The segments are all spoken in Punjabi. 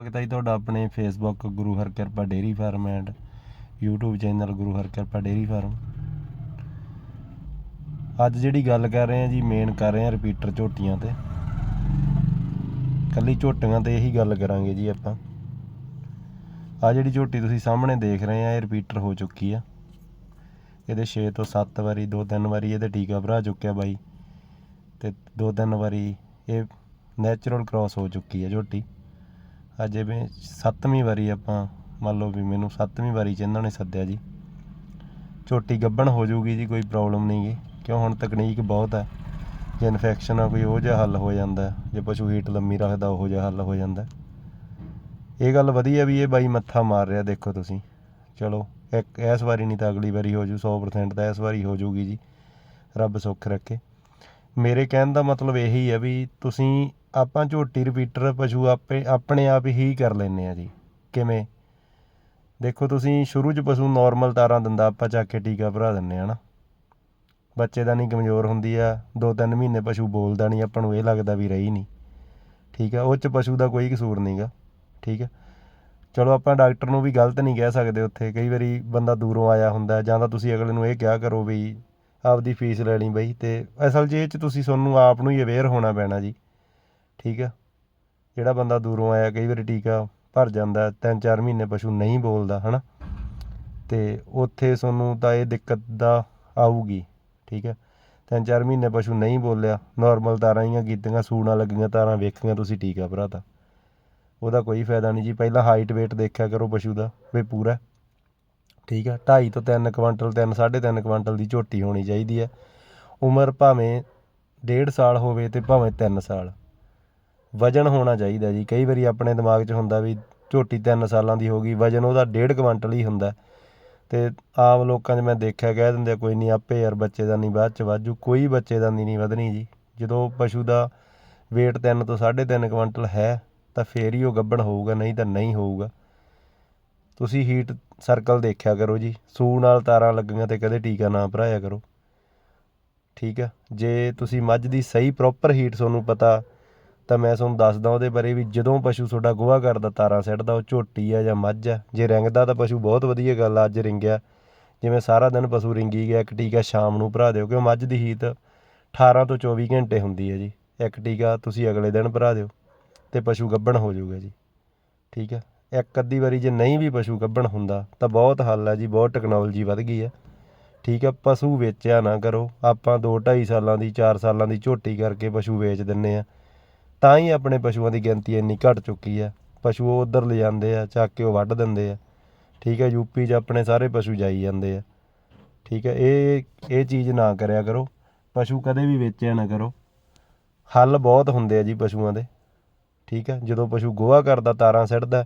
ਸਵਾਗਤ ਹੈ ਜੀ ਤੁਹਾਡਾ ਆਪਣੇ Facebook Guru Harkirpa dairy farm and YouTube channel Guru Harkirpa dairy farm. ਅੱਜ ਜਿਹੜੀ ਗੱਲ ਕਰ ਰਹੇ ਹਾਂ ਜੀ ਮੇਨ ਕਰ ਰਹੇ ਹਾਂ ਰਿਪੀਟਰ ਝੋਟੀਆਂ ਤੇ। ਕੱਲੀ ਝੋਟੀਆਂ ਤੇ ਇਹੀ ਗੱਲ ਕਰਾਂਗੇ ਜੀ ਆਪਾਂ। ਆ ਜਿਹੜੀ ਝੋਟੀ ਤੁਸੀਂ ਸਾਹਮਣੇ ਦੇਖ ਰਹੇ ਆ, ਇਹ ਰਿਪੀਟਰ ਹੋ ਚੁੱਕੀ ਆ। ਇਹਦੇ 6 ਤੋਂ 7 ਵਾਰੀ, ਦੋ ਤਿੰਨ ਵਾਰੀ ਇਹਦੇ ਟੀਕਾ ਭਰਾ ਚੁੱਕਿਆ ਬਾਈ। ਤੇ ਦੋ ਤਿੰਨ ਵਾਰੀ ਇਹ ਨੈਚੁਰਲ ਕ੍ਰਾਸ ਹੋ ਚੁੱਕੀ ਹੈ ਝੋਟੀ। ਅੱਜ ਜਿਵੇਂ ਸੱਤਵੀਂ ਵਾਰੀ ਆਪਾਂ ਮੰਨ ਲਓ ਵੀ ਮੈਨੂੰ ਸੱਤਵੀਂ ਵਾਰੀ ਚ ਇਹਨਾਂ ਨੇ ਸੱਦਿਆ ਜੀ। ਝੋਟੀ ਗੱਬਣ ਹੋ ਜਾਊਗੀ ਜੀ, ਕੋਈ ਪ੍ਰੋਬਲਮ ਨਹੀਂ ਗੀ। ਕਿਉਂ ਹੁਣ ਤਕਨੀਕ ਬਹੁਤ ਹੈ ਜੇ ਇਨਫੈਕਸ਼ਨ ਆ, ਕੋਈ ਉਹ ਜਿਹਾ ਹੱਲ ਹੋ ਜਾਂਦਾ। ਜੇ ਪਸ਼ੂ ਹੀਟ ਲੰਮੀ ਰੱਖਦਾ, ਉਹ ਜਿਹਾ ਹੱਲ ਹੋ ਜਾਂਦਾ। ਇਹ ਗੱਲ ਵਧੀਆ ਵੀ ਇਹ ਬਾਈ ਮੱਥਾ ਮਾਰ ਰਿਹਾ, ਦੇਖੋ ਤੁਸੀਂ। ਚਲੋ, ਇੱਕ ਇਸ ਵਾਰੀ ਨਹੀਂ ਤਾਂ ਅਗਲੀ ਵਾਰੀ ਹੋ ਜੂ 100% ਤਾਂ ਇਸ ਵਾਰੀ ਹੋ ਜੂਗੀ ਜੀ। ਰੱਬ ਸੁੱਖ ਰੱਖੇ। ਮੇਰੇ ਕਹਿਣ ਦਾ ਮਤਲਬ ਇਹੀ ਹੈ ਵੀ ਤੁਸੀਂ ਆਪਾਂ ਝੋਟੀ ਰਿਪੀਟਰ ਪਸ਼ੂ ਆਪੇ ਆਪਣੇ ਆਪ ਹੀ ਕਰ ਲੈਂਦੇ ਹਾਂ ਜੀ। ਕਿਵੇਂ? ਦੇਖੋ ਤੁਸੀਂ ਸ਼ੁਰੂ 'ਚ ਪਸ਼ੂ ਨੋਰਮਲ ਤਾਰਾਂ ਦਿੰਦਾ, ਆਪਾਂ ਚੱਕ ਕੇ ਟੀਕਾ ਭਰਾ ਦਿੰਨੇ ਆ ਨਾ। ਬੱਚੇ ਦਾ ਨਹੀਂ ਕਮਜ਼ੋਰ ਹੁੰਦੀ ਆ, ਦੋ ਤਿੰਨ ਮਹੀਨੇ ਪਸ਼ੂ ਬੋਲਦਾ ਨਹੀਂ, ਆਪਾਂ ਨੂੰ ਇਹ ਲੱਗਦਾ ਵੀ ਰਹੀ ਨਹੀਂ। ਠੀਕ ਆ, ਉਹ 'ਚ ਪਸ਼ੂ ਦਾ ਕੋਈ ਕਸੂਰ ਨਹੀਂਗਾ ਠੀਕ ਆ? ਚਲੋ ਆਪਾਂ ਡਾਕਟਰ ਨੂੰ ਵੀ ਗਲਤ ਨਹੀਂ ਕਹਿ ਸਕਦੇ ਉੱਥੇ। ਕਈ ਵਾਰੀ ਬੰਦਾ ਦੂਰੋਂ ਆਇਆ ਹੁੰਦਾ, ਜਾਂ ਤਾਂ ਤੁਸੀਂ ਅਗਲੇ ਨੂੰ ਇਹ ਕਿਹਾ ਕਰੋ ਵੀ ਆਪਦੀ ਫੀਸ ਲੈਣੀ ਬਈ ਤੇ ਅਸਲ 'ਚ ਇਹ 'ਚ ਤੁਸੀਂ ਤੁਹਾਨੂੰ ਆਪ ਨੂੰ ਹੀ ਅਵੇਅਰ ਹੋਣਾ ਪੈਣਾ ਜੀ, ਠੀਕ ਆ? ਜਿਹੜਾ ਬੰਦਾ ਦੂਰੋਂ ਆਇਆ, ਕਈ ਵਾਰੀ ਟੀਕਾ ਭਰ ਜਾਂਦਾ, ਤਿੰਨ ਚਾਰ ਮਹੀਨੇ ਪਸ਼ੂ ਨਹੀਂ ਬੋਲਦਾ, ਹਨਾ? ਤੇ ਉੱਥੇ ਤੁਹਾਨੂੰ ਤਾਂ ਇਹ ਦਿੱਕਤ ਦਾ ਆਊਗੀ, ਠੀਕ ਹੈ ਤਿੰਨ ਚਾਰ ਮਹੀਨੇ ਪਸ਼ੂ ਨਹੀਂ ਬੋਲਿਆ ਨਾਰਮਲ ਤਾਰਾਂ ਹੀ ਕੀਤੀਆਂ, ਸੂਣਾ ਲੱਗੀਆਂ ਤਾਰਾਂ ਵੇਖੀਆਂ, ਤੁਸੀਂ ਟੀਕਾ ਭਰਾਤਾ। ਉਹਦਾ ਕੋਈ ਫਾਇਦਾ ਨਹੀਂ ਜੀ, ਪਹਿਲਾਂ ਹਾਈਟ weight ਦੇਖਿਆ ਕਰੋ ਪਸ਼ੂ ਦਾ, ਵੀ ਪੂਰਾ। ਠੀਕ ਆ, ਢਾਈ ਤੋਂ 3 ਕੁਇੰਟਲ 3 3.5 ਕੁਇੰਟਲ ਦੀ ਝੋਟੀ ਹੋਣੀ ਚਾਹੀਦੀ ਹੈ ਉਮਰ ਭਾਵੇਂ ਡੇਢ ਸਾਲ ਹੋਵੇ ਅਤੇ ਭਾਵੇਂ ਤਿੰਨ ਸਾਲ। ਵਜਨ ਹੋਣਾ ਚਾਹੀਦਾ ਜੀ। ਕਈ ਵਾਰੀ ਆਪਣੇ ਦਿਮਾਗ 'ਚ ਹੁੰਦਾ ਵੀ ਝੋਟੀ ਤਿੰਨ ਸਾਲਾਂ ਦੀ ਹੋ ਗਈ, ਵਜਨ ਉਹਦਾ ਡੇਢ ਕੁਇੰਟਲ ਹੀ ਹੁੰਦਾ। ਅਤੇ ਆਮ ਲੋਕਾਂ 'ਚ ਮੈਂ ਦੇਖਿਆ, ਕਹਿ ਦਿੰਦੇ ਕੋਈ ਨਹੀਂ ਆਪੇ ਯਾਰ ਬੱਚੇ ਦਾ ਨਹੀਂ ਬਾਅਦ 'ਚ ਵਾਜੂ ਕੋਈ ਬੱਚੇਦਾਨੀ ਨਹੀਂ ਵਧਣੀ ਜੀ। ਜਦੋਂ ਪਸ਼ੂ ਦਾ ਵੇਟ ਤਿੰਨ ਤੋਂ 3.5 ਕੁਇੰਟਲ ਹੈ, ਤਾਂ ਫਿਰ ਹੀ ਉਹ ਗੱਭਣ ਹੋਊਗਾ, ਨਹੀਂ ਤਾਂ ਨਹੀਂ ਹੋਊਗਾ। ਤੁਸੀਂ ਹੀਟ ਸਰਕਲ ਦੇਖਿਆ ਕਰੋ ਜੀ। ਸੂ ਨਾਲ ਤਾਰਾਂ ਲੱਗੀਆਂ ਤੇ ਕਦੇ ਟੀਕਾ ਨਾ ਭਰਾਇਆ ਕਰੋ। ਠੀਕ ਆ? ਜੇ ਤੁਸੀਂ ਮੱਝ ਦੀ ਸਹੀ ਪ੍ਰੋਪਰ ਹੀਟ ਤੁਹਾਨੂੰ ਪਤਾ, ਤਾਂ ਮੈਂ ਤੁਹਾਨੂੰ ਦੱਸਦਾ ਉਹਦੇ ਬਾਰੇ ਵੀ ਜਦੋਂ ਪਸ਼ੂ ਤੁਹਾਡਾ ਗੋਹਾ ਕਰਦਾ, ਤਾਰਾਂ ਸਿੱਟਦਾ, ਉਹ ਝੋਟੀ ਆ ਜਾਂ ਮੱਝ ਆ। ਜੇ ਰਿੰਗਦਾ ਤਾਂ ਪਸ਼ੂ ਬਹੁਤ ਵਧੀਆ ਗੱਲ ਆ, ਅੱਜ ਰਿੰਗਿਆ। ਜਿਵੇਂ ਸਾਰਾ ਦਿਨ ਪਸ਼ੂ ਰਿੰਗੀ ਗਿਆ, ਇੱਕ ਟੀਕਾ ਸ਼ਾਮ ਨੂੰ ਭਰਾ ਦਿਓ, ਕਿਉਂ ਮੱਝ ਦੀ ਹੀਟ 18 ਤੋਂ 24 ਘੰਟੇ ਹੁੰਦੀ ਹੈ ਜੀ। ਇੱਕ ਟੀਕਾ ਤੁਸੀਂ ਅਗਲੇ ਦਿਨ ਭਰਾ ਦਿਓ, ਤੇ ਪਸ਼ੂ ਗੱਭਣ ਹੋ ਜਾਊਗਾ ਜੀ। ਠੀਕ ਆ? ਇੱਕ ਅੱਧੀ ਵਾਰੀ ਜੇ ਨਹੀਂ ਵੀ ਪਸ਼ੂ ਗੱਭਣ ਹੁੰਦਾ, ਤਾਂ ਬਹੁਤ ਹੱਲ ਹੈ ਜੀ, ਬਹੁਤ ਟੈਕਨੋਲੋਜੀ ਵੱਧ ਗਈ ਹੈ। ਠੀਕ ਹੈ, ਪਸ਼ੂ ਵੇਚਿਆ ਨਾ ਕਰੋ, ਆਪਾਂ 2 2.5 ਸਾਲਾਂ ਦੀ 4 ਸਾਲਾਂ ਦੀ ਝੋਟੀ ਕਰਕੇ ਪਸ਼ੂ ਵੇਚ ਦਿੰਨੇ ਆ ਤਾਂ ਹੀ ਆਪਣੇ ਪਸ਼ੂਆਂ ਦੀ ਗਿਣਤੀ ਇੰਨੀ ਘਟ ਚੁੱਕੀ ਹੈ। ਪਸ਼ੂ ਉਹ ਉਧਰ ਲੈ ਜਾਂਦੇ ਆ, ਚੱਕ ਕੇ ਉਹ ਵੱਢ ਦਿੰਦੇ ਆ। ਠੀਕ ਹੈ ਯੂਪੀ 'ਚ ਆਪਣੇ ਸਾਰੇ ਪਸ਼ੂ ਜਾਈ ਜਾਂਦੇ ਆ। ਠੀਕ ਹੈ, ਇਹ ਇਹ ਚੀਜ਼ ਨਾ ਕਰਿਆ ਕਰੋ, ਪਸ਼ੂ ਕਦੇ ਵੀ ਵੇਚਿਆ ਨਾ ਕਰੋ। ਹੱਲ ਬਹੁਤ ਹੁੰਦੇ ਆ ਜੀ ਪਸ਼ੂਆਂ ਦੇ। ਠੀਕ ਹੈ, ਜਦੋਂ ਪਸ਼ੂ ਗੋਹਾ ਕਰਦਾ, ਤਾਰਾਂ ਸਿੱਟਦਾ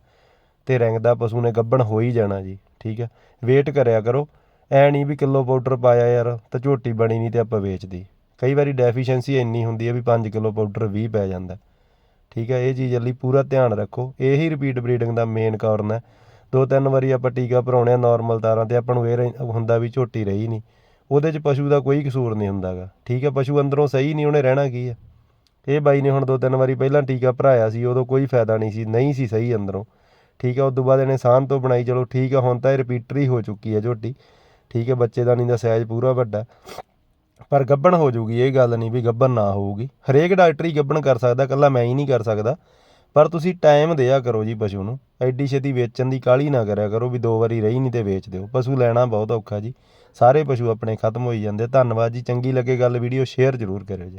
ਤੇ ਰਿੰਗਦਾ ਪਸ਼ੂ ਨੇ ਗੱਭਣ ਹੋ ਹੀ ਜਾਣਾ ਜੀ, ਠੀਕ ਹੈ। ਵੇਟ ਕਰਿਆ ਕਰੋ। ਐ ਨਹੀਂ ਵੀ ਕਿਲੋ ਪਾਊਡਰ ਪਾਇਆ ਯਾਰ, ਤਾਂ ਝੋਟੀ ਬਣੀ ਨਹੀਂ ਤੇ ਆਪਾਂ ਵੇਚਦੀ। ਕਈ ਵਾਰੀ ਡੈਫੀਸ਼ੀਐਂਸੀ ਇੰਨੀ ਹੁੰਦੀ ਹੈ ਵੀ 5 ਕਿਲੋ ਪਾਊਡਰ 20 ਪੈ ਜਾਂਦਾ। ਠੀਕ ਹੈ, ਇਹ ਚੀਜ਼ ਲਈ ਪੂਰਾ ਧਿਆਨ ਰੱਖੋ। ਇਹੀ ਰਿਪੀਟ ਬਰੀਡਿੰਗ ਦਾ ਮੇਨ ਕਾਰਨ ਹੈ। ਦੋ ਤਿੰਨ ਵਾਰੀ ਆਪਾਂ ਟੀਕਾ ਭਰਾਉਣੇ ਆ ਨਾਰਮਲ ਤਾਰਾਂ ਤੇ, ਆਪਾਂ ਨੂੰ ਇਹ ਰਹਿ- ਹੁੰਦਾ ਵੀ ਝੋਟੀ ਰਹੀ ਨਹੀਂ। ਉਹਦੇ 'ਚ ਪਸ਼ੂ ਦਾ ਕੋਈ ਕਸੂਰ ਨਹੀਂ ਹੁੰਦਾਗਾ। ਠੀਕ ਹੈ, ਪਸ਼ੂ ਅੰਦਰੋਂ ਸਹੀ ਨਹੀਂ, ਉਹਨੇ ਰਹਿਣਾ ਕੀ ਹੈ? ਇਹ ਬਾਈ ਨੇ ਹੁਣ ਦੋ ਤਿੰਨ ਵਾਰੀ ਪਹਿਲਾਂ ਟੀਕਾ ਭਰਾਇਆ ਸੀ, ਉਦੋਂ ਕੋਈ ਫਾਇਦਾ ਨਹੀਂ ਸੀ ਨਹੀਂ ਸੀ ਸਹੀ ਅੰਦਰੋਂ। ਠੀਕ ਹੈ ਉਸ ਤੋਂ ਬਾਅਦ ਇਹਨੇ ਸਾਂਝ ਤੋਂ ਬਣਾਈ, ਚਲੋ ਠੀਕ ਹੈ, ਹੁਣ ਤਾਂ ਇਹ ਰਿਪੀਟਰ ਹੀ ਹੋ ਚੁੱਕੀ ਹੈ ਝੋਟੀ। ਠੀਕ ਹੈ, ਬੱਚੇ ਦਾ ਨਹੀਂ ਦਾ ਸਾਈਜ਼ ਪੂਰਾ ਵੱਡਾ। ਪਰ ਗੱਬਣ ਹੋ ਜੂਗੀ ਇਹ ਗੱਲ ਨਹੀਂ ਵੀ ਗੱਭਣ ਨਾ ਹੋਊਗੀ। ਹਰੇਕ ਡਾਕਟਰ ਹੀ ਗੱਭਣ ਕਰ ਸਕਦਾ, ਇਕੱਲਾ ਮੈਂ ਹੀ ਨਹੀਂ ਕਰ ਸਕਦਾ। ਪਰ ਤੁਸੀਂ ਟਾਈਮ ਦਿਆ ਕਰੋ ਜੀ ਪਸ਼ੂ ਨੂੰ। ਐਡੀ ਛੇਤੀ ਵੇਚਣ ਦੀ ਕਾਹਲੀ ਨਾ ਕਰਿਆ ਕਰੋ ਵੀ ਦੋ ਵਾਰੀ ਰਹੀ ਨਹੀਂ ਤੇ ਵੇਚ ਦਿਓ। ਪਸ਼ੂ ਲੈਣਾ ਬਹੁਤ ਔਖਾ ਜੀ। ਸਾਰੇ ਪਸ਼ੂ ਆਪਣੇ ਖਤਮ ਹੋਈ ਜਾਂਦੇ ਧੰਨਵਾਦ ਜੀ। ਚੰਗੀ ਲੱਗੇ ਗੱਲ ਵੀਡੀਓ ਸ਼ੇਅਰ ਜ਼ਰੂਰ ਕਰਿਓ ਜੀ।